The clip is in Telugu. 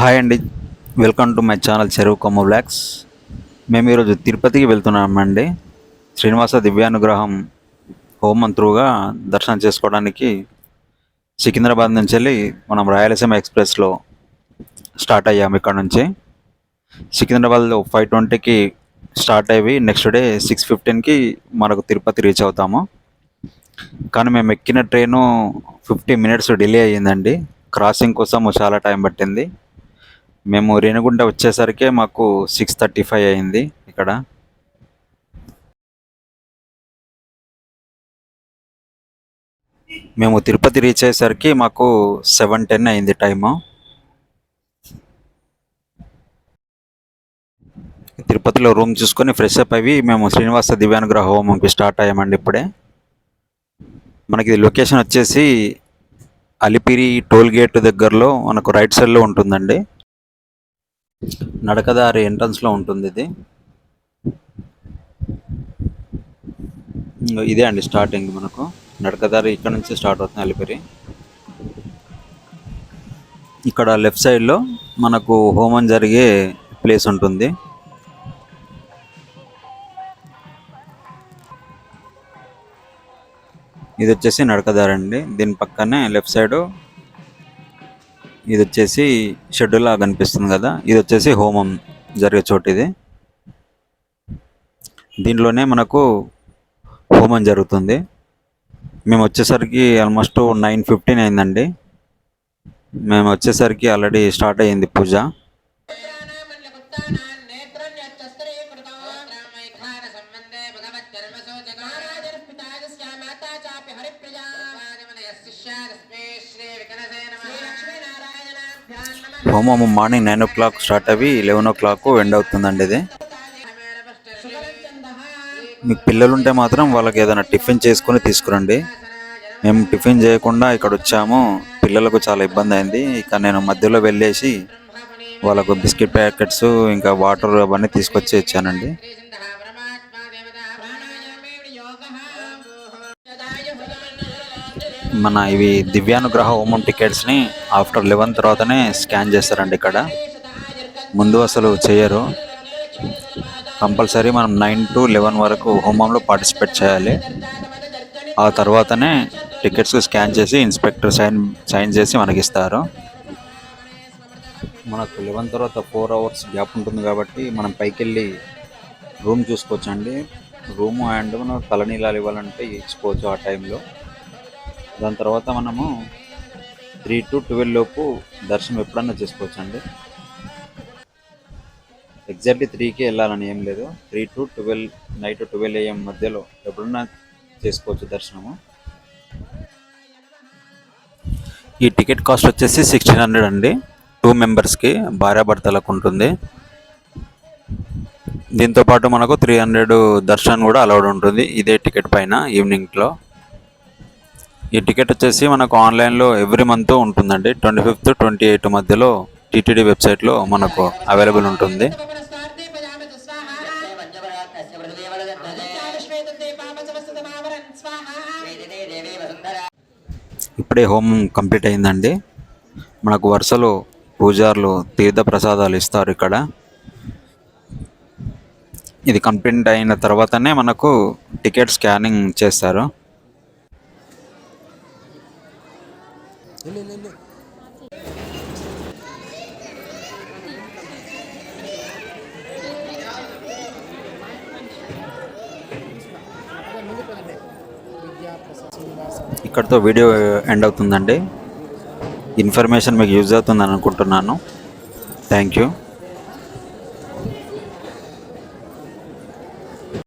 హాయ్ అండి. వెల్కమ్ టు మై ఛానల్ చెరువు కొమ్మ బ్లాక్స్ మేము ఈరోజు తిరుపతికి వెళ్తున్నామండి. శ్రీనివాస దివ్యానుగ్రహం హోమం త్రూగా దర్శనం చేసుకోవడానికి సికింద్రాబాద్ నుంచి వెళ్ళి మనం రాయలసీమ ఎక్స్ప్రెస్లో స్టార్ట్ అయ్యాము ఇక్కడ నుంచి. సికింద్రాబాద్లో ఫైవ్ ట్వంటీకి స్టార్ట్ అయ్యి నెక్స్ట్ డే సిక్స్ ఫిఫ్టీన్కి మనకు తిరుపతి రీచ్ అవుతాము. కానీ మేము ఎక్కిన ట్రైను ఫిఫ్టీ మినిట్స్ డిలే అయ్యిందండి. క్రాసింగ్ కోసం చాలా టైం పట్టింది. మేము రేణిగుంట వచ్చేసరికి మాకు సిక్స్ థర్టీ ఫైవ్ అయింది ఇక్కడ. మేము తిరుపతి రీచ్ అయ్యేసరికి మాకు సెవెన్ టెన్ అయింది టైము తిరుపతిలో రూమ్ చూసుకొని ఫ్రెష్ అప్ అయ్యి మేము శ్రీనివాస దివ్యానుగ్రహ హోమంకి స్టార్ట్ అయ్యామండి ఇప్పుడే. మనకి లొకేషన్ వచ్చేసి అలిపిరి టోల్ గేట్ దగ్గరలో మనకు రైట్ సైడ్లో ఉంటుందండి. నడకదారి ఎంట్రన్స్లో ఉంటుంది ఇది. ఇదే అండి స్టార్టింగ్ మనకు. నడకదారి ఇక్కడ నుంచి స్టార్ట్ అవుతుంది అలిపిరి. ఇక్కడ లెఫ్ట్ సైడ్లో మనకు హోమం జరిగే ప్లేస్ ఉంటుంది. ఇది వచ్చేసి నడకదారి అండి. దీని పక్కనే లెఫ్ట్ సైడ్ ఇది వచ్చేసి షెడ్యూల్ లాగా కనిపిస్తుంది కదా. ఇది వచ్చేసి హోమం జరిగే చోటు ఇది. దీంట్లోనే మనకు హోమం జరుగుతుంది. మేము వచ్చేసరికి ఆల్మోస్ట్ నైన్ ఫిఫ్టీన్ అయిందండి. మేము వచ్చేసరికి ఆల్రెడీ స్టార్ట్ అయ్యింది పూజ. హోమము morning nine o'clock start అవి లెవెన్ ఓ క్లాక్ ఎండ్ అవుతుందండి ఇది. మీకు పిల్లలు ఉంటే మాత్రం వాళ్ళకి ఏదైనా టిఫిన్ చేసుకొని తీసుకురండి. మేము టిఫిన్ చేయకుండా ఇక్కడ వచ్చాము. పిల్లలకు చాలా ఇబ్బంది అయింది. ఇక నేను మధ్యలో వెళ్ళేసి వాళ్ళకు బిస్కెట్ ప్యాకెట్స్ ఇంకా వాటర్ అవన్నీ తీసుకొచ్చి ఇచ్చానండి. మన ఇవి దివ్యానుగ్రహ హోమం టికెట్స్ని ఆఫ్టర్ లెవెన్ తర్వాతనే స్కాన్ చేస్తారండి ఇక్కడ. ముందు అసలు చేయరు. కంపల్సరీ మనం నైన్ టు లెవెన్ వరకు హోమంలో పార్టిసిపేట్ చేయాలి. ఆ తర్వాతనే టికెట్స్ స్కాన్ చేసి ఇన్స్పెక్టర్ సైన్ సైన్ చేసి మనకి ఇస్తారు మనకు లెవెన్ తర్వాత ఫోర్ అవర్స్ గ్యాప్ ఉంటుంది కాబట్టి మనం పైకి వెళ్ళి రూమ్ చూసుకోవచ్చండి. రూమ్ అండ్ మనం తలనీలాలు ఇవ్వాలంటే ఇచ్చుకోవచ్చు ఆ టైంలో. దాని తర్వాత మనము త్రీ టు ట్వెల్వ్ లోపు దర్శనం ఎప్పుడన్నా చేసుకోవచ్చు అండి ఎగ్జాక్ట్లీ త్రీకి వెళ్ళాలని ఏం లేదు. Three to twelve night twelve AM మధ్యలో ఎప్పుడన్నా చేసుకోవచ్చు దర్శనము. ఈ టికెట్ కాస్ట్ వచ్చేసి సిక్స్టీన్ హండ్రెడ్ అండి. టూ మెంబర్స్కి భార్యాభర్తలకు ఉంటుంది. దీంతో పాటు మనకు త్రీ హండ్రెడ్ దర్శనం కూడా అలౌడ్ ఉంటుంది. ఇదే టికెట్ పైన ఈవినింగ్లో ఈ టికెట్ వచ్చేసి మనకు ఆన్లైన్లో ఎవ్రీ మంత్ ఉంటుందండి. ట్వంటీ ఫిఫ్త్ ట్వంటీ ఎయిట్ మధ్యలో టీటీడీ వెబ్సైట్లో మనకు అవైలబుల్ ఉంటుంది. ఇప్పుడే హోమం కంప్లీట్ అయిందండి. మనకు వరుసలో పూజారులు తీర్థ ప్రసాదాలు ఇస్తారు ఇక్కడ. ఇది కంప్లీట్ అయిన తర్వాతనే మనకు టికెట్ స్కానింగ్ చేస్తారు. ఇక్కడితో వీడియో ఎండ్ అవుతుందండి. ఇన్ఫర్మేషన్ మీకు యూజ్ అవుతుందని అనుకుంటున్నాను. Thank you